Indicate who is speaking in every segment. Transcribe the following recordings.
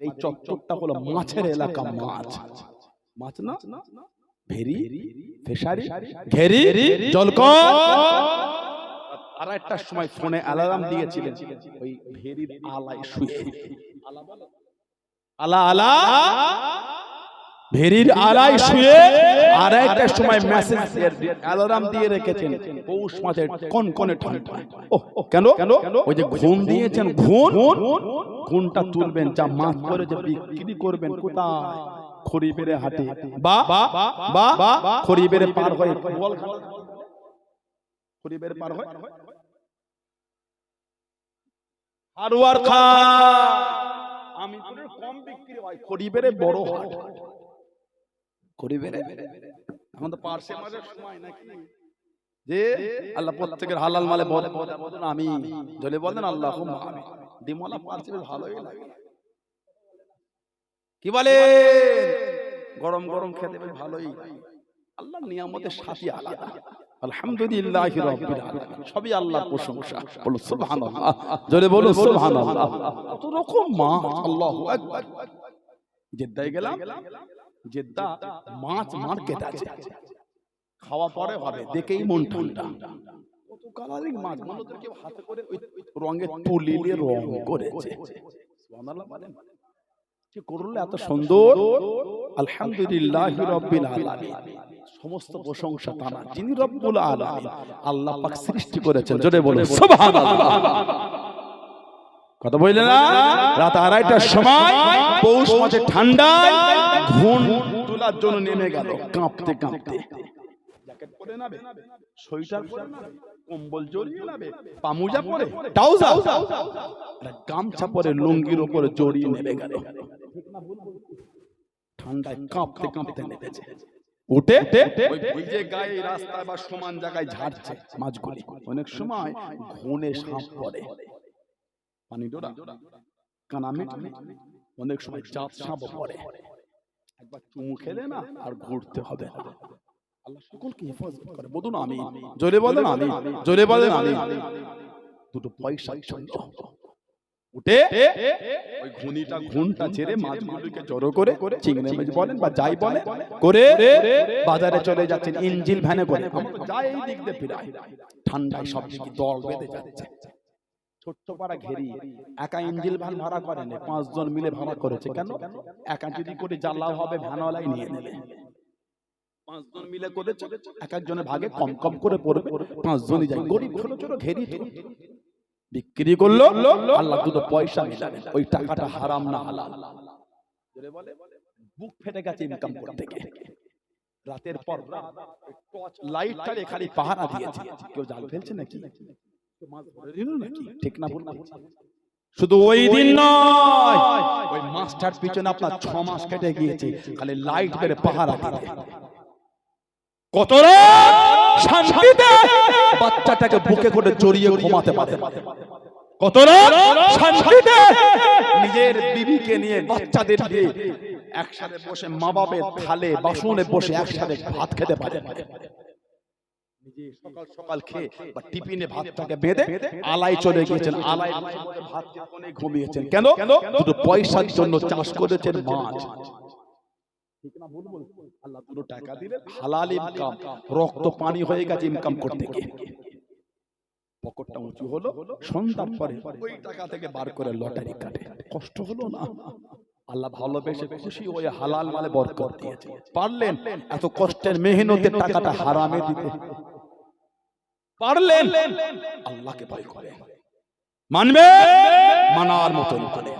Speaker 1: এই চত্বরটা হলো মাছের এলাকা মাছ। মাছ। না? ভেরি? ফেসারি? ঘেরি? জলকর? আর একটা সময় ফোনে অ্যালার্ম দিয়েছিলেন। ওই ভেরির আলায় শুয়ে। আলা আলা? ভেরির আলায় শুয়ে। আর একটা সময় মেসেজ অ্যালার্ম দিয়ে রেখেছেন। পৌষ মাসের কোন কোনে ঠান্ডা ও কেন? ওই যে ঘুম দিয়েছেন ঘুম? ঘুমটা তুলবেন যা মাছ করে যে বিক্রি করবেন কোথায়? খড়িবেড়ে হাটে। বা বা বা খড়িবেড়ে পার হয়ে খড়িবেড়ে পার হয়? হারুয়ার খা আমি কম বিক্রি হয় খড়িবেড়ে বড় হাট খড়িবেড়ে এখন তো পার্সে মাঝে সময় নাকি? যে আল্লাহ প্রত্যেকের হালাল মালে বলে বলেন আমি জলে বলেন আল্লাহ আমি। ডিমলা পার্সে ভালোই লাগে। কি বলে গরম গরম খেতে ভালোই। আল্লাহ নিয়ামতের সাথী আলাদা। আলহামদুলিল্লাহ রাব্বিল আলামিন। সবই আল্লাহর প্রশংসা। বলো সুবহানাল্লাহ। জোরে বলো সুবহানাল্লাহ। কত রকম মাছ। আল্লাহু আকবার। জেদ্দায় গেলাম। জেদ্দা মাছ মার্কেট আছে। খাওয়া পরে হবে দেখেই মন ঠান্ডা। কত কালারিং মাছ। কেউ হাতে করে ওই রঙে তুলিলে রং করেছে। কি করলে এত সুন্দর? আলহামদুলিল্লাহ রব্বিল আলামিন। সমস্ত প্রশংসা তারা যিনি রব্বুল আলামিন। আল্লাহ পাক সৃষ্টি করেছেন। জোরে বলে সুবহানাল্লাহ। কথা বললে না? রাত আড়াইটার সময় পৌষ মাসে ঠান্ডায় ঘুম তোলার জন্য নেমে গেল। কাঁপতে কাঁপতে। জ্যাকেট পরে নাবে সোয়েটার পরে নাবে কম্বল জড়িয়ে নাবে পামুজা পরে ট্রাউজার। গামছা পরে লুঙ্গির উপরে জড়িয়ে নেমে গেল। ঠান্ডায় কাঁপতে কাঁপতে নেমেছে। উঠে ওই ভিজে গায়ে রাস্তায় বা সমান জায়গায় ঝাড়ছে মাছগুলি। অনেক সময় ঘুনে সাপ পড়ে। পানি ডোরা অনেক সময় চাঁদ সাপ পড়ে। একবার চুমু খেলে না আর ঘুরতে হবে। আল্লাহ সকলকে হেফাজত করে। বলুন আমি জোরে বলেন আমি জোরে বলেন আমি দুটো পয়সা উঠে ওই ঘুনিটা ঘুনটা ছেড়ে মাছগুলোকে জড়ো করে চিংড়ি মাছ বলেন বা যাই বলে করে বাজারে চলে যাচ্ছেন ইঞ্জিল ভ্যানে করে। যাই এই দিক দিয়ে ঠান্ডায় সব দল বেঁধে যাচ্ছে। একা ইঞ্জিল ভ্যান ভাড়া করেন পাঁচজন মিলে ভাড়া করেছে কেন? একা যদি করে জ্বালাও হবে নিয়ে নেবে। পাঁচজন মিলে করেছে এক একজনের ভাগে কম কম করে পড়বে পাঁচজনই যায়। গরিব ছোট ছোট ঘেরি বিক্রি করল আল্লাহ দুটো পয়সা মিলাবেন ওই টাকাটা হারাম না হালাল। বলে, বুক ফেটে গেছে ইনকাম করতে গিয়ে। রাতের পর টর্চ লাইটটা খালি পাহারা দিয়েছে। কেউ জাল ফেলছে নাকি? ঠিক না বলব শুধু ওই দিন নয়। ওই মাস্টার পিছনে আপনার ছ মাস কেটে গিয়েছে। খালি লাইট পাহারা দিতে। কত শান্তিতে। বাচ্চাটাকে বুকে করে জড়িয়ে ঘুমাতে পারে। কত রাত? শান্তিতে। নিজের বিবিকে নিয়ে বাচ্চাদের নিয়ে একসাথে বসে মা বাপের থালে বাসনে বসে একসাথে ভাত খেতে পারে। সকাল সকাল খেয়ে বা টিফিনে ভাতটাকে বেঁধে আলাই চলে গিয়েছেন। আলাই ভাত কোণে ঘুমিয়েছেন। কেন? দুটো পয়সার জন্য চাষ করেছেন মাছ। ঠিক না ভুল বলছি? আল্লাহ দুটো টাকা দিলেন হালাল ইনকাম রক্ত পানি হয়ে গেছে ইনকাম করতে গিয়ে। পকেটটা উঁচু হলো সন্ধ্যার পরে ওই টাকা থেকে বার করে লটারি কাটে। কষ্ট হলো না? আল্লাহ ভালোবেসে খুশি হয়ে হালাল মালে বরকত দিয়েছে। পারলেন এত কষ্টের মেহনতের টাকাটা হারামে দিতে। পারলেন? আল্লাহকে ভয় করে। মানবে? মানার মতন করে।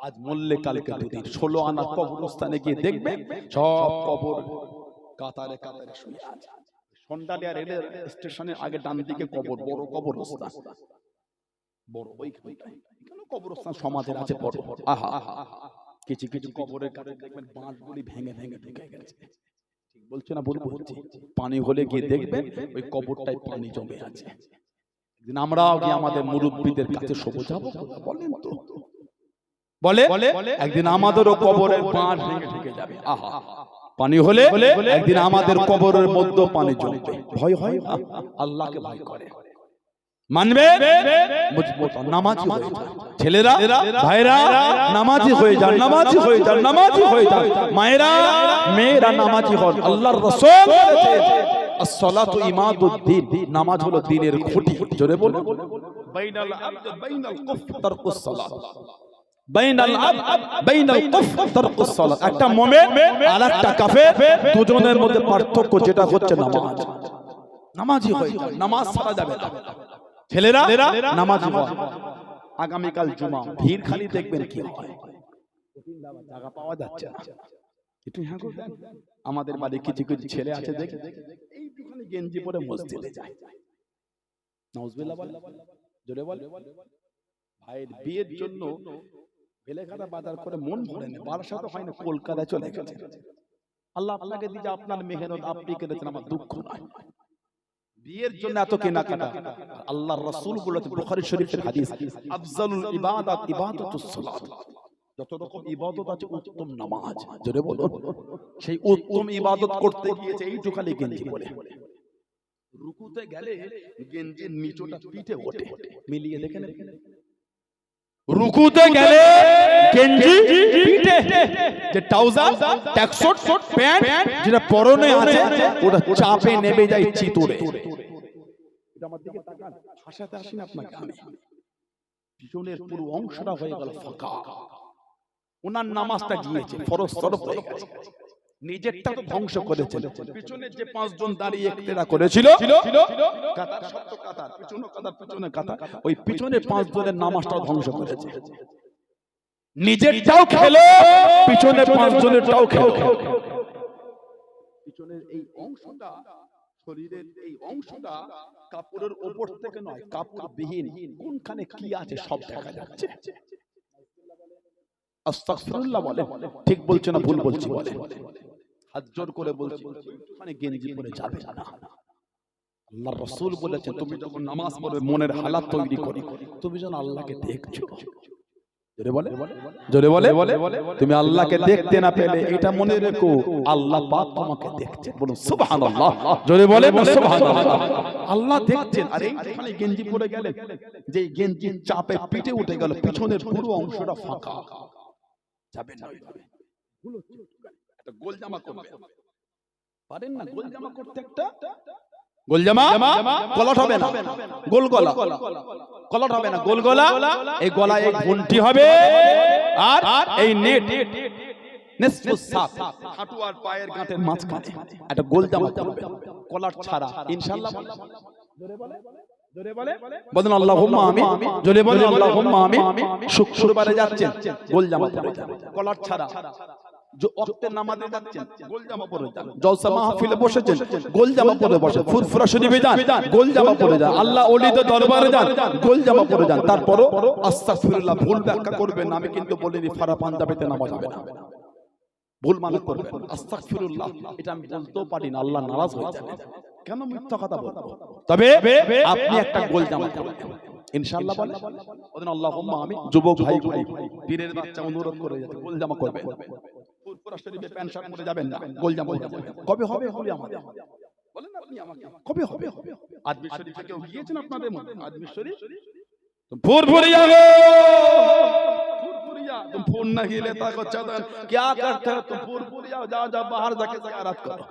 Speaker 1: আজ মল্লে কালকে দুদিন ষোলো আনা কবরস্থানে গিয়ে দেখবে, সব কবর কাতারে কাতারে স্টেশনের আগে ডান দিকে কবর, বড় কবরস্থান। বড় কেন কবরস্থান সমাজের আছে বড়। আহা! কিছু কিছু কবরের কাছে দেখবেন বাঁশগুলি ভেঙে ভেঙে ঢুকে গেছে। বলছে না বলব? পানি হলে গিয়ে দেখবেন ওই কবরটায় পানি জমে আছে। একদিন আমরাও গিয়ে আমাদের মুরব্বীদের কাছে সবুজ যাব বলেন তো। বলে? একদিন আমাদেরও কবরের পাঁচ ভেঙে ঢেকে যাবে। আহা। পানি হলে একদিন আমাদের কবরের মধ্যে পানি জমবে। ভয় হয় আল্লাহকে ভয় করে। মানবে? মজবুত নামাজি হয়ে ছেলেরা ভাইরা নামাজি হয়ে যান নামাজি হয়ে যান নামাজি হয়ে যান। মায়েরা মেয়েরা নামাজি হন। আল্লাহর রাসূল বলেছেন as-salatu নামাজ হলো দ্বীনের খুঁটি। জোরে বলুন। বাইনাল আবদ বাইনাল কুফ তারকুস সালাত। বাইনাল আবদ বাইনাল কুফ তারকুস সালাত। একটা মুমিন আর একটা কাফের দুজনের মধ্যে পার্থক্য যেটা হচ্ছে নামাজ। নামাজি হয়ে নামাজ ছাড়া যাবে না। ছেলেরা নামাজি আগামীকাল জুমা। ভিড় খালি দেখবেন কি হয়? জায়গা পাওয়া যাচ্ছে। একটু হ্যাঁ করবেন আমাদের বাড়ি কিছু কিছু ছেলে আছে দেখে। এইটুখানি গেঞ্জি পরে মসজিদে যায়। নাউজবিল্লাহ বলে। জোরে বলে। ভাইয়ের বিয়ের জন্য বেলেঘাটা বাজার করে মন ভরে না। বারাসাতে হয় না কলকাতায় চলে গেছে। আল্লাহ আপনাকে দিতে আপনার মেহনত আপনি কেটেছেন আমার দুঃখ নয়। বিয়ের জন্য এত কেনাকাটা। আল্লাহ রাসূল বলেছেন বুখারী শরীফের হাদিস আফজালুল ইবাদাত ইবাদাতুস সালাত যত রকম ইবাদত আছে উত্তম নামাজ। জোরে বলুন। সেই উত্তম ইবাদত করতে গিয়েছে এইটুখানি গেঞ্জি পরে। রুকুতে গেলে গেঞ্জির নিচটা পিঠে ওঠে। মিলিয়ে দেখেন রুকুতে গেলে গেঞ্জি পিঠে। যে ট্রাউজার ট্যাক্সট প্যান্ট যেটা পরনে আছে ওটা চাপে নেমে যায় চিতুরে। আমার দিকে তাকান হাসাতে আসেন আপনাকে আমি। পিছনের পুরো অংশটা হয়ে গেল ফাঁকা। ওনার নামাজটা গিয়েছে ফরজ তরফ হয়ে গেছে। নিজেরটা তো ধ্বংস করেছেন পিছনে যে পাঁচজন দাঁড়িয়ে একতেরা করেছিল কাতার সত্য কাতার পিছনে কাতার পিছনে কাতার ওই পিছনে পাঁচজনের নামাজটা ধ্বংস করেছে। নিজেরটাও খেলো পিছনে পাঁচজনেরটাও খেলো। পিছনের এই অংশটা শরীরের এই অংশটা কাপড়ের ওপর থেকে নয় কাপড় বিহীন কোনখানে কি আছে সব দেখা যাচ্ছে। আস্তাগফিরুল্লাহ বলে। ঠিক বলছে না ভুল বলছি? বলে। হাত জোর করে বলছি। মানে গেঞ্জি পরে যাবে না। আল্লাহর রাসূল বলেছেন তুমি যখন নামাজ পড়বে মনের হালাত তৈরি করো। তুমি যেন আল্লাহকে দেখছ। জোরে বলে? জোরে বলে? তুমি আল্লাহকে দেখতে না পেলে এটা মনে রেখো। আল্লাহ পাক তোমাকে দেখছে। বলুন সুবহানাল্লাহ। জোরে বলে সুবহানাল্লাহ? আল্লাহ দেখছেন। আর এইখানে গেঞ্জি পরে গেলে যে গেঞ্জির চাপে পিঠে উঠে গেল পিছনের পুরো অংশটা ফাঁকা। যাবে না একটা গোল জামা করবে। পারেন না গোল জামা করতে একটা গোল জামা কলট হবে না। গোল গলা। কলট হবে না। গোল গলা? এই গলায় এই ঘন্টি হবে। আর এই নেট নিসফু সাক হাঁটু আর পায়ের গাঁটের মাঝখানে একটা গোল জামা করবে। কলার ছাড়া। ইনশাআল্লাহ জোরে বলে? বলেন আল্লাহুম্মা আমিন। জোরে বলেন আল্লাহুম্মা আমিন। শুক্রবারে যাচ্ছেন। গোল জামা পরে কলার ছাড়া। যে ওয়াক্তের নামাজে যাচ্ছেন গোল জামা পরে যান জলসা মাহফিলে বসেছেন। গোল জামা পরে বসেন ফুরফুরা শরীফে যান। গোল জামা পরে যান। আল্লাহ ওলিদের দরবারে যান। গোল জামা পরে যান। তারপরও আস্তাগফিরুল্লাহ ভুল ব্যাখ্যা করবেন। আমি কিন্তু বলিনি ফারা পাঞ্জাবিতে নামাজ হবে না। ভুল মানে করবেন। আস্তাগফিরুল্লাহ। এটা আমি বলতেও পারি না আল্লাহ নারাজ হয়ে যাবে। কেন মিথ্যা কথা বলব? তবে আপনি একটা গোল জামা ইনশাআল্লাহ বলে ওদিন আল্লাহুম্মা আমি যুবক ভাই ভাই পীরের বাচ্চা অনুরোধ করে যাতে গোল জামা করবেন ফুরফুরা শরীফে প্যান্ট শার্ট পরে যাবেন না গোল জামা কবে হবে হবে আমাদের? বলেন আপনি আমাকে। কবে হবে? আজমির শরীফে কেউ গিয়েছেন আপনাদের মধ্যে? আজমির শরীফ? ফুরফুরিয়া গো फुरफुरिया तुम फोन नहीं लेता को चदन क्या करते हो तुम फुरफुरिया जाओ जाओ बाहर जाके जियारत करो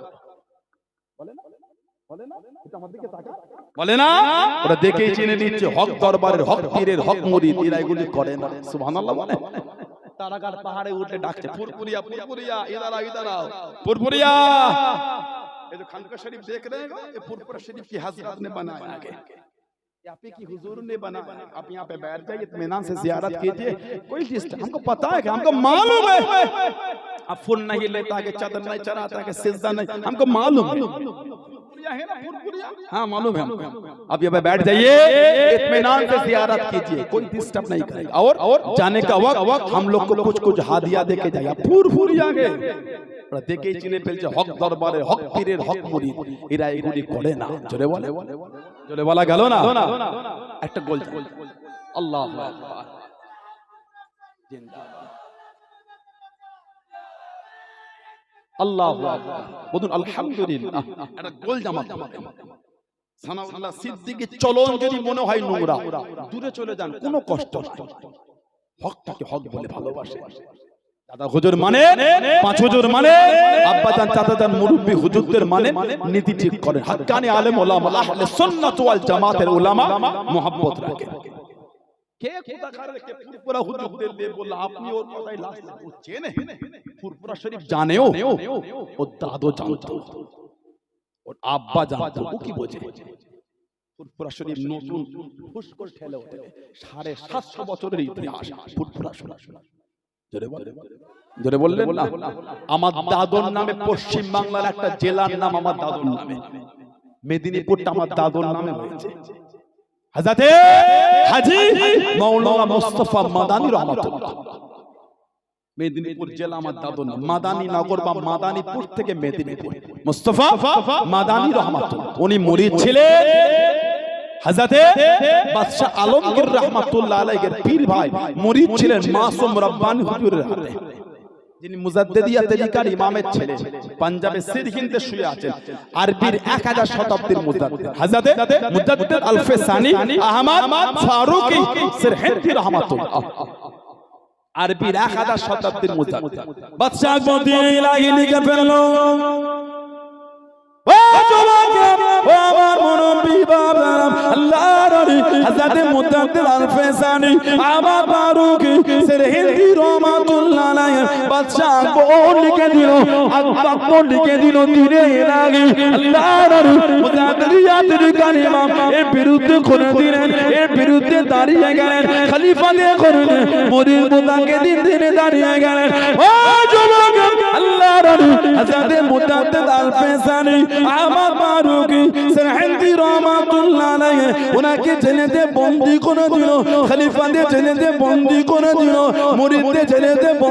Speaker 1: বলে না বলে না এটা আমার দিকে তাকা বলে না ওরা দেখেই চিনে নিচ্ছে হক দরবারের হক পীরের হক মুরিদ এরা এগুলি করে না সুবহানাল্লাহ বলে তারাগার পাহাড়ে উঠে ডাকছে ফুরফুরিয়া ফুরফুরিয়া ইদারা ইদারা ফুরফুরিয়া ये जो खानका शरीफ देख रहे हैं ये फुरफुरा शरीफ की हजरत ने बनाया आगे यहाँ पे की हुजूर ने बनाया। आप यहाँ पे बैठ जाइए इत्मीनान से जियारत कीजिए। कोई डिस्टर्ब हमको पता है हमको मालूम है। अब फुल नहीं लेता कि चादर नहीं चढ़ाता कि सिजदा नहीं। हमको मालूम है। है? हाँ मालूम है अब यहाँ पे बैठ जाइए। इत्मीनान से जियारत कीजिए। कोई डिस्टर्ब नहीं करेगा। और जाने का वक्त हम लोग को कुछ कुछ हादिया दे के जाइए। फुरफुरिया गे ওরা দেখেই চিনে ফেলছে হক দরবারে হক পীরের হক মুরিদ এরা এগুলি করে না। জোরে বলে। জোরে বলা গেল না? একটা গোল আল্লাহ আল্লাহ বলুন আলহামদুলিল্লাহ। একটা গোল জামা সানাউল্লাহ সিদ্দিকের চলন যদি মনে হয় নোংরা দূরে চলে যান কোনো কষ্ট নাই। হকটাকে হক বলে ভালোবাসে। দাদা হুজুর মানে? পাঁচ হুজুর মানে? আব্বা জান চাচা হুজুরদের মানে? নীতি ঠিক করেন হাক্কানি আলেম ওলামা আহলে সুন্নাত ওয়াল জামাতের উলামা মোহাব্বত রাখে। কে কোথাকার কে ফুরফুরা হুজুরদের দিয়ে বলল আপনি ওর কথাই লাস্ট চেনে? ফুরফুরা শরীফ জানেও? ও দাদু জানতো। ওর আব্বা জানতো। ও কি বোঝে? ফুরফুরা শরীফ নতুন ফুস করে ঠেলে ওঠে। সাড়ে সাতশো বছরের ইতিহাস ফুরফুরা শরীফ। জোরে বললেন না? আমার দাদুর নামে পশ্চিম বাংলার একটা জেলার নাম আমার দাদুর নামে। মেদিনীপুরটা আমার দাদুর নামে হয়েছে হাজাতে হাজি মাওলানা মুস্তাফা মাদানী রহমাতুল্লাহ। মেদিনীপুর জেলা আমার দাদুর নাম। মাদানী নগর বা মাদানীপুর থেকে মেদিনীপুর। মুস্তাফা মাদানী রহমাতুল্লাহ। উনি মুরিদ ছিলেন। হাজাতে বাদশাহ আলমগীর রহমাতুল্লাহ আলাইহির পীর ভাই মুরিদ ছিলেন মাসুম রব্বানী হুজুরের হাতে। যিনি মুজাদ্দিদিয়া তরিকার ইমামের ছেলে পাঞ্জাবে সিরহিন্দে শুয়ে আছেন আরবির 1000 শতাব্দীর মুজাদ্দিদ। হযরতে মুজাদ্দিদ আলফে সানি আহমদ ফারুকি সিরহিন্দি রহমাতুল্লাহ। আরবির 1000 শতাব্দীর মুজাদ্দিদ। বাদশাহ মদিনা লিখে ফেলল ও ও মুরব্বি বাবা আল্লাহর আলী হযরত মুতাদ্দির আল ফেসানি আমার ফারুকি সিরহিন্দি আলাইহি বাদশাহ কোন লিখে দিল আকবর লিখে দিল দিনে লাগে আল্লাহর আলী মুতাদ্দিদিয়াতের কালিমা এর বিরুদ্ধে করে দিলেন এর বিরুদ্ধে দাঁড়িয়ে গেলেন খলিফা দিয়ে করলেন মুতাকে দিন দিনে দাঁড়িয়ে গেলেন। ও যুবক আল্লাহর মুতাদ্দিদ আল ফেসানি আমার সিরহিন্দি রহমাতুল্লাহ আলাইহি ওনাকে বন্দি করে দিল। খলিফা দিয়ে বন্দি করে দিল। মুরিদদের বন্দি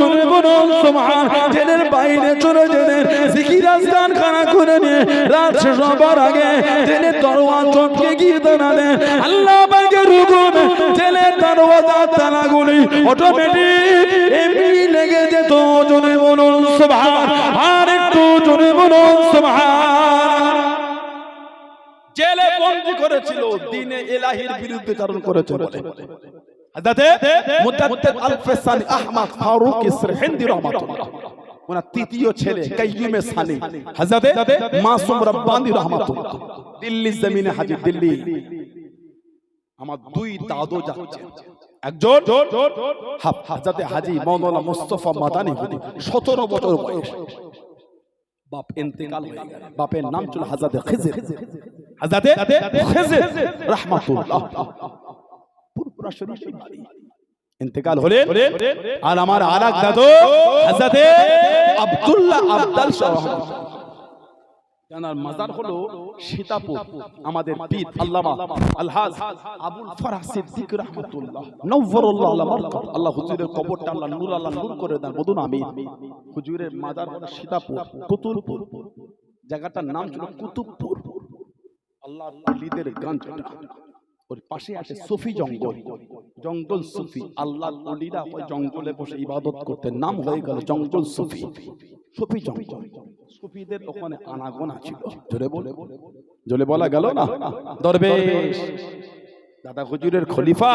Speaker 1: জনে বলুন সুবহান জেলের বাইরে চলে গেলেন জিকির আজকান খানা করে নিয়ে রাত শেষ আগে জেলের দরওয়াজা চটকে গিয়ে দাঁড়ালেন আল্লাহ পাকের হুকুম জেলের দরওয়াজার তালাগুলি অটোমেটিক এমনি লেগে যেত জনে বলুন সুবহান। আর একটু জনে বলুন সুবহান। জেলে বন্দী করেছিল, দিনে এলাহির বিরুদ্ধে চারণ করেছে ছেলে কাইয়ুমে সানি। হযরতে মাসুম রব্বানি দিল্লি জমিনে হাজির দিল্লি। দাদু হাজি মৌলানা মুস্তফা মাদানী হুজুর 17 বছর বাপের নাম ছিল হাজরাতে খিজির। পুরপুরা শরীফের বাড়ি ইন্তেকাল হলেন আর আমার আরেক দাদু হাজরাতে আব্দুল্লাহ আব্দাল জানার মাজার হলো সীতাপুর আমাদের পীর আল্লামা আলহাজ আবুল ফরাহ সিদ্দিক রাহমাতুল্লাহ। নওয়ারুল্লাহ আল্লাহ হুজুরের কবরটা আল্লাহ নূর আল্লাহ নূর করে দেন। বলুন আমিন। হুজুরের মাজার হলো সীতাপুর কুতুবপুর। জায়গাটার নাম ছিল কুতুবপুর। আল্লাহর ওলিদের গঞ্জ ওর পাশে আছে সুফি জঙ্গল। জঙ্গল। সুফি। আল্লাহর ওলিরা ওই জঙ্গলে বসে ইবাদত করতেন। নাম হয়ে গেল জঙ্গল সুফি। সুফি জঙ্গল। সুফিদের ওখানে আনাগোনা ছিল। জোরে বলে জোরে বলা গেল না? দরবেশ। দাদা হুজুরের খলিফা।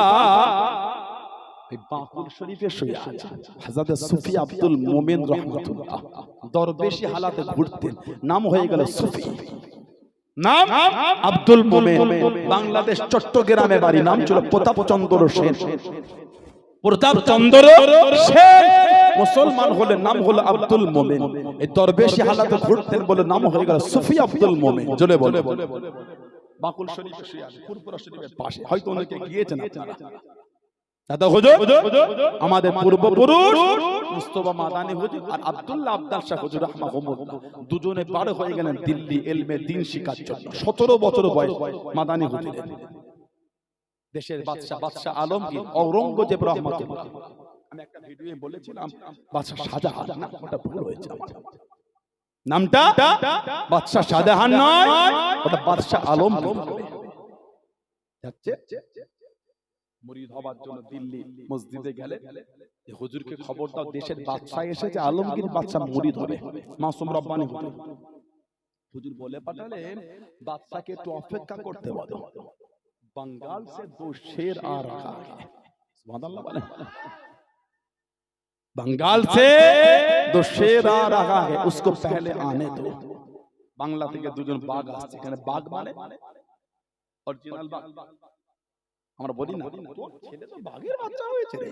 Speaker 1: এই বাকুল শরীফে শুয়ে আছে। হযরত সুফি আব্দুল মোমেন রহমাতুল্লাহ। দরবেশি হালাতে ঘুরতেন। নাম হয়ে গেল সুফি। নাম আব্দুল মোমেন। বাংলাদেশ, চট্টগ্রামে বাড়ি, নাম ছিল প্রতাপ চন্দ্র সেন। প্রতাপ চন্দ্র সেন। মুসলমান হলে নাম হলো আব্দুল মোমেন। এই দরবেশি হালাতে ঘুরতেন বলে নাম হয়ে গেল সুফি আব্দুল মোমেন। জলে বলে। বাকুল শরীফে ফুরফুরা শরীফের পাশে। হয়তো অনেকে গিয়েছেন আপনারা। দাদা হুজুর, আমাদের পূর্বপুরুষ হুজুর আর শাহ হুজুর দুজনে হয়ে গেলেন দিল্লি এলমে দিন শিকার জন্য। 17 বছর বয়স হুজুরের। দেশের আলমগীর, ঔরঙ্গজেব আমি একটা বলেছিলাম নামটা শাহজাহান নয় মুরিদ হবার জন্য দিল্লি মসজিদে গেলে যে হুজুরকে খবর দাও দেশের বাদশাহ এসেছে আলমগীর বাদশাহ মুরিদ হবে মাসুম রব্বানি হুজুর হুজুর বলে পাঠালেন বাদশাকে একটু অপেক্ষা করতে বলো बंगाल से दो शेर आ रहा है सुभान अल्लाह बोले बंगाल से दो शेर आ रहा है उसको पहले आने दो বাংলা থেকে দুজন বাঘ আসছে এখানে বাঘ মানে অরিজিনাল বাঘ আমরা বলি না ছেলে তো বাঘের বাচ্চা হয়েছে রে।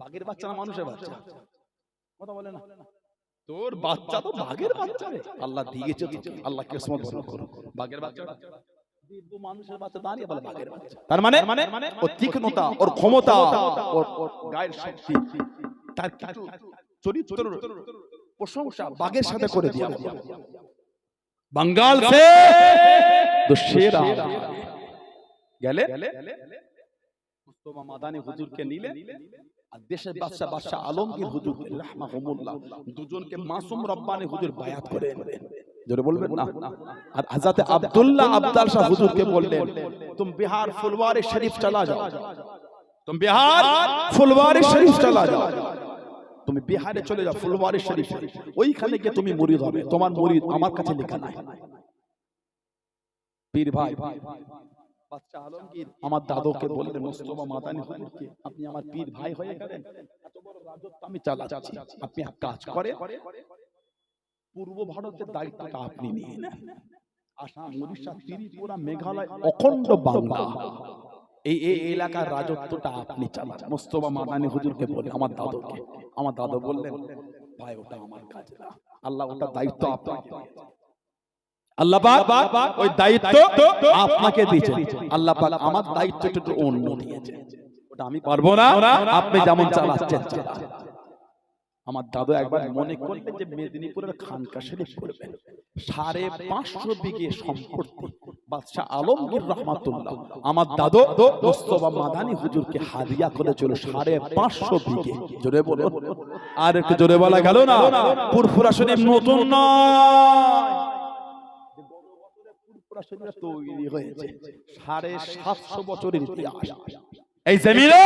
Speaker 1: বাঘের বাচ্চা না মানুষের বাচ্চা। কথা বলে না। তোর বাচ্চা তো বাঘের বাচ্চা রে। আল্লাহ দিয়েছে আল্লাহ কে বাঘের বাচ্চা। বাঘের বাচ্চা। তার মানে? মানে? ওর তীক্ষ্ণতা ওর ক্ষমতা ওর গায়ের শক্তি তার চরিত্র প্রশংসা বাঘের সাথে করে দিয়া বাঙ্গাল সে তো সেরা গেলে? তুমি ফুলওয়ারে যাও। তুমি বিহারে চলে যাও ফুলওয়ারে শরীফ। ওইখানে গিয়ে তুমি মরিদ হবে। তোমার মরিদ আমার কাছে লেখা নাই। পীর ভাই বাচ্চা আলমগীর আমার দাদুকে বললেন মুস্তফা মাদানি হুজুরকে আপনি আমার পীর ভাই হয়ে গেলেন। এত বড় রাজত্ব আমি চালাচ্ছি আপনি এক কাজ করে পূর্ব ভারতের দায়িত্বটা আপনি নিয়ে নেন। আসাম উড়িষ্যা ত্রিপুরা মেঘালয় অখণ্ড বাংলা। এই এই এলাকার রাজত্বটা আপনি চালান। মোস্তফা মাদানি হুজুরকে বলে আমার দাদুকে আমার দাদু বললেন ভাই ওটা আমার কাজ না। আল্লাহ ওটা দায়িত্ব আপনাকে আল্লাহ পাক ওই দায়িত্ব আপনাকে দিয়েছেন। আল্লাহ পাক আমার দায়িত্বটা একটু অন্য দিয়েছে ওটা আমি পারব না আপনি যেমন চালাচ্ছেন। আমার দাদু একবার মনে করলেন যে মেদিনীপুরের খানকা শরীফ করবেন সাড়ে পাঁচশো বিঘে সম্পত্তি। বাদশাহ আলমগীর রহমাতুল্লাহ। আমার দাদু মোস্তফা মাদানি হুজুরকে হাদিয়া করেছিল সাড়ে পাঁচশো বিঘে। জোরে বলো আর একটু জোরে বলা গেল না? পুরফুরা শরীফ নতুন নয়। শরীফ তৈরি হয়েছে। সাড়ে সাতশো বছরের ইতিহাস। এই জমিনে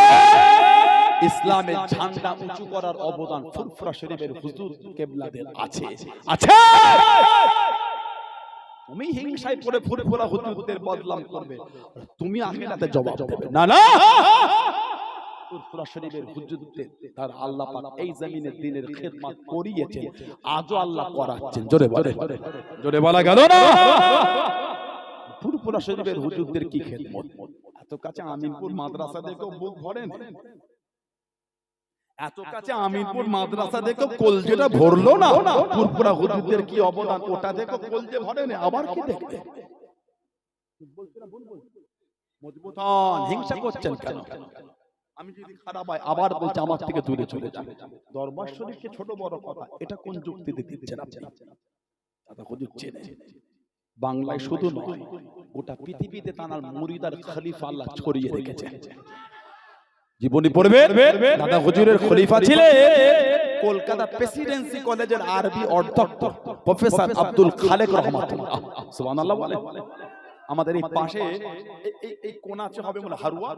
Speaker 1: ইসলামের ঝান্ডা উঁচু করার অবদান ফুরফুরা শরীফের হুজুর কেবলাদের আছে। আছে। তুমি হিংসায় পড়ে ফুরফুরা হুজুরদের বদলাম করবে। তুমি আখিরাতে জবাব দেবে। না না! ফুরফুরা শরীফের হুজুরদের তার আল্লাহ পাক এই জমিনে দিনের খেদমত করিয়েছেন। আজও আল্লাহ করাচ্ছেন। জোরে বলে জোরে বলা গেল না? ফুরফুরা শরীফের হুজুরদের কি খেদমত? এত কাছে আমিনপুর মাদ্রাসা দেখেও বুক ভরেন এত কাছে আমিনপুর মাদ্রাসা দেখো কলজেটা ভরলো না? পুরপুরা হুজুরদের কি অবদান? ওটা দেখো কলজে ভরে না আবার কি দেখবে? হিংসা করছেন কেন? আমি যদি খারাপ হয় আবার বলছি আমার থেকে দূরে চলে যান দরবার শরীফকে ছোট বড় কথা? এটা কোন যুক্তিতে দিচ্ছেন আপনি? দাদা হুজুর চেনে বাংলায় শুধু নয় গোটা পৃথিবীতে তানার মুরিদার খলিফা আল্লাহ ছড়িয়ে রেখেছে জীবনী পড়বে দাদা হুজুরের খলিফা ছিলেন। কলকাতা প্রেসিডেন্সি কলেজের আরবি অধ্যক্ষ প্রফেসর আব্দুল খালেক রহমাতুল্লাহ। সুবহানাল্লাহ বলে। আমাদের এই পাশে এই- কোনাচে হবে বলে হারুয়া।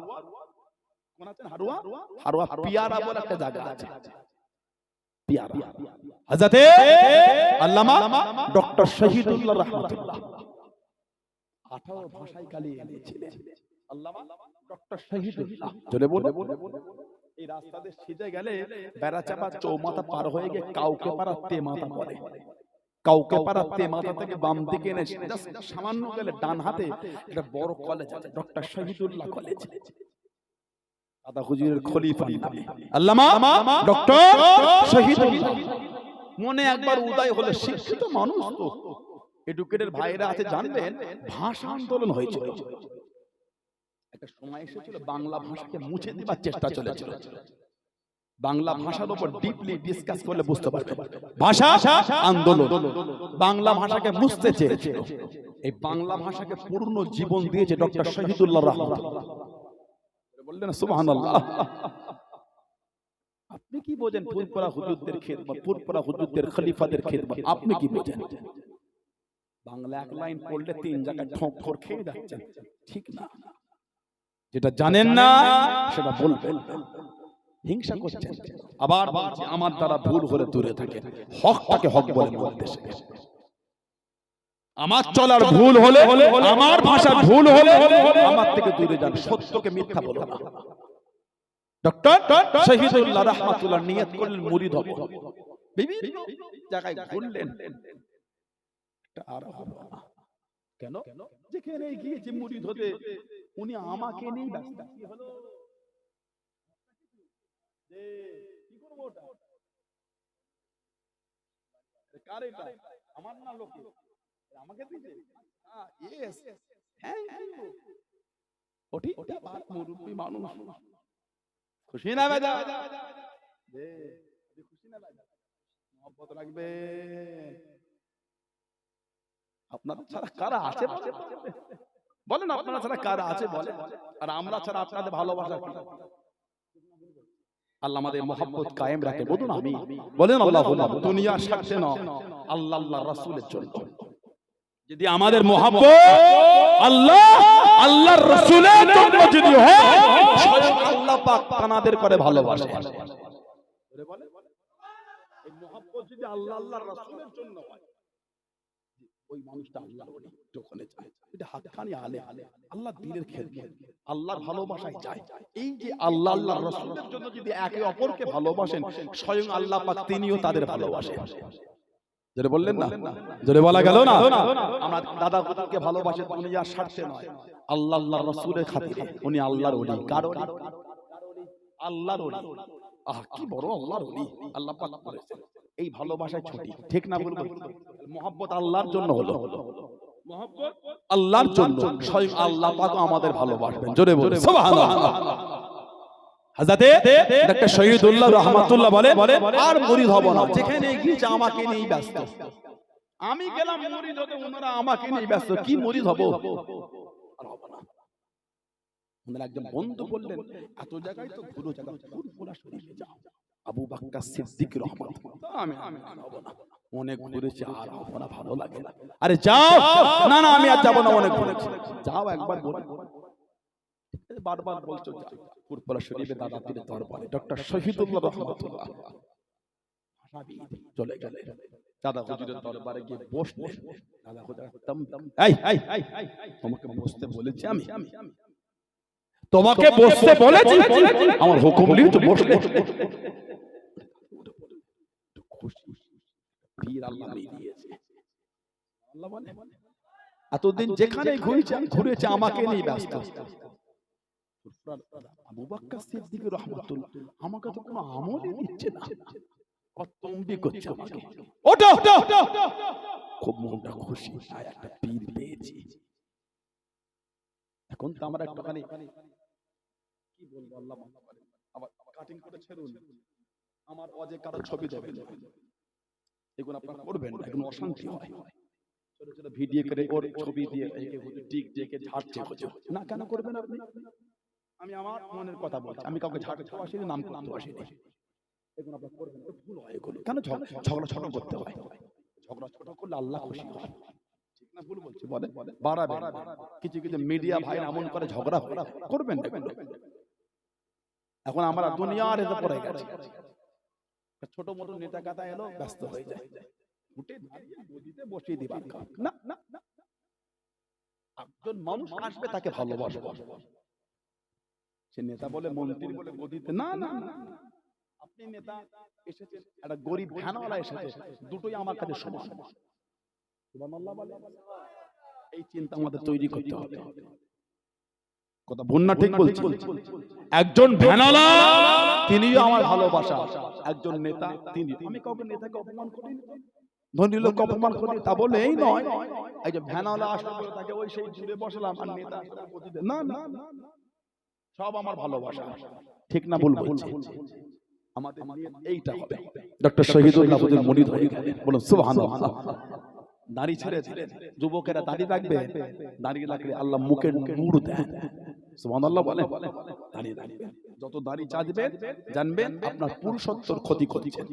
Speaker 1: কোনাচে হারুয়া? হারুয়া? পিয়ারা বলে একটা জায়গা আছে। পিয়ারা। হযরতে আল্লামা ডক্টর শহীদুল্লাহ রহমাতুল্লাহ। 18 ভাষায় গালি এনেছিলেন আল্লামা ডক্টর শহীদুল্লাহ। জোরে বলো এই রাস্তা দিয়ে গেলে বেড়াচাপা চৌমাথা পার গিয়ে কাউকে তেমাথা থেকে বাম দিকে সামান্য গেলে ডান হাতে একটা বড় কলেজ আছে, ডক্টর শহীদুল্লাহ কলেজ। মনে একবার উদয় হলো শিক্ষিত মানুষ তো। এডুকেটেড ভাইরা আছে, জানবেন, ভাষা আন্দোলন একটা সময় এসেছিল, বাংলা ভাষাকে মুছে দেবার চেষ্টা চলেছিল। বাংলা ভাষার উপর ডিপলি ডিসকাস করলে বুঝতে পারবে। ভাষা আন্দোলন। বাংলা ভাষাকে মুছতে চেয়েছিল। এই বাংলা ভাষাকে পূর্ণ জীবন দিয়েছে ডক্টর শহীদুল্লাহ রহমান। বললেন, সুবহানাল্লাহ। আপনি কি বোঝেন ফুরপুরা হুজুরদের খেদমত ফুরপুরা হুজুরদের খলিফাদের খেদমত? আপনি কি বোঝেন? বাংলা এক লাইন পড়লে তিন জায়গায় ঠোক ঠোর খেয়ে যাচ্ছেন। ঠিক না। যেটা জানেন না, সেটা বলবেন। হিংসা করছেন। আবার আমার দ্বারা ভুল হলে দূরে থাকে হকটাকে হক বলে শেখেন। আমার চলার ভুল হলে আমার ভাষা ভুল হলে আমার থেকে দূরে যান সত্যকে মিথ্যা বলো। না ডক্টর শহীদুল্লাহ রহমাতুল্লাহ নিয়ত করলেন মুরিদ হব। বিভিন্ন জায়গায় ঘুরলেন। আর কেন? যেখানে গিয়েছে মুরিদ হতে উনি আমাকে নেই ব্যস্ত। কি হলো যে, কি করব ওটা? কার আমার না লোকে আমাকে ইয়েস থ্যাংক ইউ ওটি ওটি বাত মুরব্বি মানুষ। খুশি না দে খুশি না মহব্বত রাখবে। আপনার ছাড়া কারা আছে বলেন? আপনারা ছাড়া কারা আছে বলেন। আর আমরা ছাড়া আপনাদের ভালোবাসা আল্লাহ আমাদের মোহাম্মত কায়েম রাখে। বলুন আমি বলেন আল্লাহ না আল্লাহ আল্লাহ রাসূলের জন্য। যদি আমাদের মোহাম্মত আল্লাহ আল্লাহর রাসূলের জন্য যদি হয় আল্লাহ পাক কানাদের করে ভালোবাসে। এই মোহাম্মত যদি আল্লাহ আল্লাহর রাসূলের জন্য হয় ওই মানুষটা আল্লাহর ওখানে যায় এটা হাতখানি আলে আলে আল্লাহ দিলের খেদমত আল্লাহর ভালোবাসায় যায়। এই যে আল্লাহ আল্লাহর রাসূলের জন্য যদি একে অপরকে ভালোবাসেন স্বয়ং আল্লাহ পাক তিনিও তাদের ভালোবাসেন। জোরে বললেন না? জোরে বলা গেল না? আমরা দাদা হুজুরকে ভালোবাসে দুনিয়ার স্বার্থে নয়। আল্লাহ আল্লাহর রাসূলের খাতিরে উনি আল্লাহর ওলি। কার ওলি? আল্লাহর ওলি। আহ কি বড় আল্লাহর ওলি। আল্লাহ পাক করেছেন এই ভালোবাসায় ছুটি। ঠিক না বলব মোহাব্বত আল্লাহর জন্য হলো। মোহাব্বত আল্লাহর জন্য। স্বয়ং আল্লাহ পাক আমাদের ভালোবাসবেন। জোরে বলে সুবহানাল্লাহ। শহীদুল্লাহ রহমাতুল্লাহ বলে আর মুরিদ হব না, যেখানে গিয়েছে আমাকে নিয়েই ব্যস্ত। আমি আমাকে নিয়ে আবু বাক্কা সিদ্দিক রহমান। অনেক ঘুরেছি, আর হব ভালো লাগে না। আরে যাও! না না, আমি আর যাব না, অনেক ঘুরেছি। যাও একবার বারবার বলছো, যাও। ফুরফুরা শরীফে দাদা পীরের দরবারে ডক্টর শহীদুল্লাহ রহমাতুল্লাহ চলে গেলে দাদা হুজুরের দরবারে গিয়ে বসলেন। দাদা হুজুর তম তম এই এই এই তোমাকে বসতে বলেছি আমি। তোমাকে বসতে বলেছি। আমার হুকুম নিয়ে তো বসলে। খুশি। পীর আল্লাহ দিয়েছে। আল্লাহ বলে এতদিন যেখানে ঘুরেছে ঘুরেছে আমাকে নিয়ে ব্যস্ত। আবু বাক্কার সিদ্দিক রহমাতুল্লাহ আমাকে তো কোনো আমলই দিচ্ছে না। অতম্বি করছে আমাকে। ওটো খুব মনটা খুশি। একটা পীর পেয়েছি। এখন তো আমরা একটুখানি কি বলব আল্লাহ। আবার কাটিং করে ছেড়ুন। আমার অজে কারও ছবি দেবেন এগুলো আপনারা করবেন না এগুলো অশান্তি হয়। ছোট ছোট ভিডিও করে ওর ছবি দিয়ে হুজুর টিক ডেকে ঝাড়ছে। হুজুর না কেন করবেন আপনি? আমি আমার মনের কথা বলছি। আমি কাউকে ঝাড়তে আসিনি নাম করতে আসিনি। এগুলো আপনারা করবেন? ভুল হয় এগুলো। কেন ঝগ- ঝগড়া ছোট করতে হয়? ঝগড়া ছোট করলে আল্লাহ খুশি হয়। ঠিক না ভুল বলছি? বলে বাড়াবে কিছু কিছু মিডিয়া ভাই এমন করে ঝগড়া করবেন। এখন আমরা দুনিয়ার এতে পড়ে গেছি। একটা ছোট মোটো নেতা কাতা এলো ব্যস্ত হয়ে যায়। উঠে দাঁড়িয়ে গদিতে বসিয়ে দিবা না না। একজন মানুষ আসবে তাকে ভালোবাসবো। সে নেতা বলে মন্ত্রী বলে গদিতে না না। আপনি নেতা এসেছেন একটা গরিব ভ্যানওয়ালা এসেছে দুটোই আমার কাছে সমান। সুবহানাল্লাহ বলে। এই চিন্তা আমাদের তৈরি করতে হবে। কথা বন্যা ঠিক বলছি। একজন ভ্যানালা তিনিও আমার ভালোবাসা। একজন নেতা তিনি আমি কাউকে নেতাকে অপমান করি ধনী লোক অপমান করি তা বলে এই নয়। এই যে ভ্যানালা আসলে তাকে ওই সেই জুড়ে বসলাম আর নেতা না, না। সব আমার ভালোবাসা। ঠিক না বলব আমাদের এইটা হবে। ডক্টর শহীদুল্লাহ হুজুর মুরিদ হয়ে গেলেন বলুন সুবহানাল্লাহ। দাড়ি ছেড়ে যুবকেরা দাড়ি রাখবে। দাড়ি রাখলে আল্লাহ নূর দেন। সুবহানাল্লাহ বলে দাড়ি যত দাড়ি চাঁদবেন জানবেন আপনার পুরুষত্বর ক্ষতি করছেন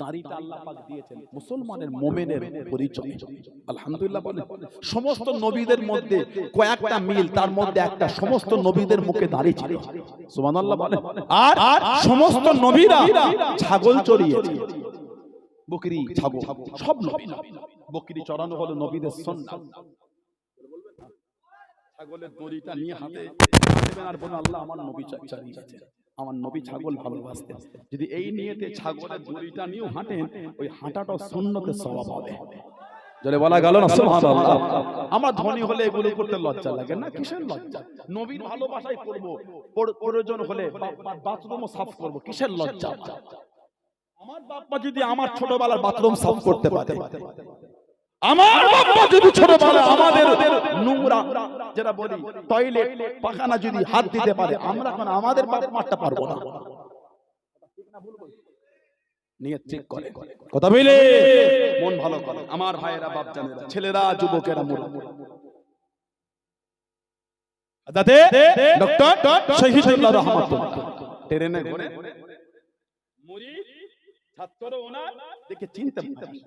Speaker 1: দাড়িটা আল্লাহ পাক দিয়েছেন মুসলমানের মোমেনের পরিচয়। আলহামদুলিল্লাহ বলে সমস্ত নবীদের মধ্যে কয়েকটা মিল তার মধ্যে একটা সমস্ত নবীদের মুখে দাড়ি ছিল। সুবহানাল্লাহ বলে আর সমস্ত নবীরা ছাগল চড়িয়েছে বকরি ছাগল সব নবী বকরি চড়ানো হলো নবীদের সুন্নাহ ছাগলের দড়িটা নিয়ে হাতে আর বলুন আল্লাহ আমার নবী চালিয়েছে আমার নবী ছাগল ভালোবাসতেন। যদি এই নিয়েতে ছাগলের দড়িটা নিয়েও হাঁটেন ওই হাঁটাটা শূন্যতে স্বভাব হবে। জলে বলা গেল না সুবহানাল্লাহ। আমার ধনী হলে এগুলো করতে লজ্জা লাগে না? কিসের লজ্জা? নবীর করব প্রয়োজন হলে বাথরুমও সাফ করব। কিসের লজ্জা? আমার বাপ্পা যদি আমার ছোটবেলার বাথরুম সাফ করতে পারে। আমার বাপ্পা যদি ছোটবেলায় আমাদের নোংরা যেটা বলি টয়লেট পাখানা যদি হাত দিতে পারে আমরা এখন আমাদের বাপ মারতে পারব না। নিয়ে করে। কথা বলে মন ভালো করে। আমার ভাইয়েরা বাপ জানেরা ছেলেরা যুবকেরা মোরা দাদে ডক্টর শহীদুল্লাহ রহমাতুল্লাহ। ট্রেনে ঘুরে মুড়ি ছাত্র ওনার দেখে চিনতে পারে।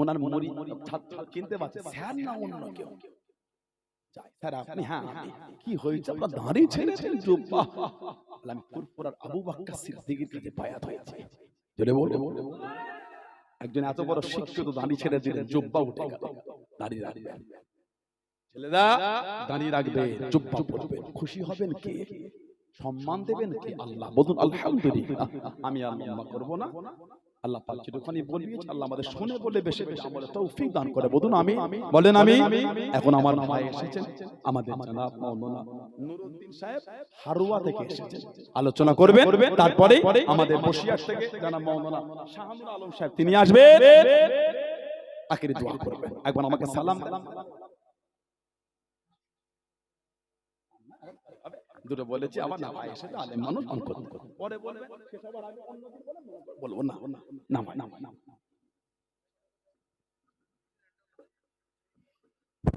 Speaker 1: ওনার মুড়ি ছাত্র চিনতে পারছে স্যার না অন্য কেউ? স্যার আপনি হ্যাঁ কি হয়েছে? আপনার দাঁড়িয়ে ছেড়েছেন জুব্বা আমি ফুরফুরার আবু বাক্কা সিদ্দিকের কাছে বায়াত হয়েছে। জোরে বলে। একজন এত বড় শিক্ষিত দাঁড়িয়ে ছেড়ে দিলেন জুব্বা উঠে গেল। দাঁড়িয়ে ছেলেরা দাঁড়িয়ে রাখবে জুব্বা পড়বে। খুশি হবেন কে? সম্মান দেবেন কে? আল্লাহ বলুন আলহামদুলিল্লাহ। আমি লম্বা করব না। আল্লাহ পাক। যেটুখানি বলিয়েছে আল্লাহ আমাদের শুনে বলে বেশি। বেশি আমলে তৌফিক দান করে। বলুন আমি। বলেন আমি। এখন আমার ভাই এসেছেন। আমাদের জনাব মাওলানা নুরুদ্দিন সাহেব হারুয়া থেকে এসেছেন। আলোচনা করবেন। তারপরে আমাদের বসিয়ার থেকে জনাব মাওলানা শাহানুর আলম সাহেব। তিনি আসবেন। আখিরি দোয়া করবেন। একবার আমাকে সালাম দুটো বলেছি আবার নামা এসে আলেম মানুষ অঙ্ক পরে বলবেন, বলব না না না না না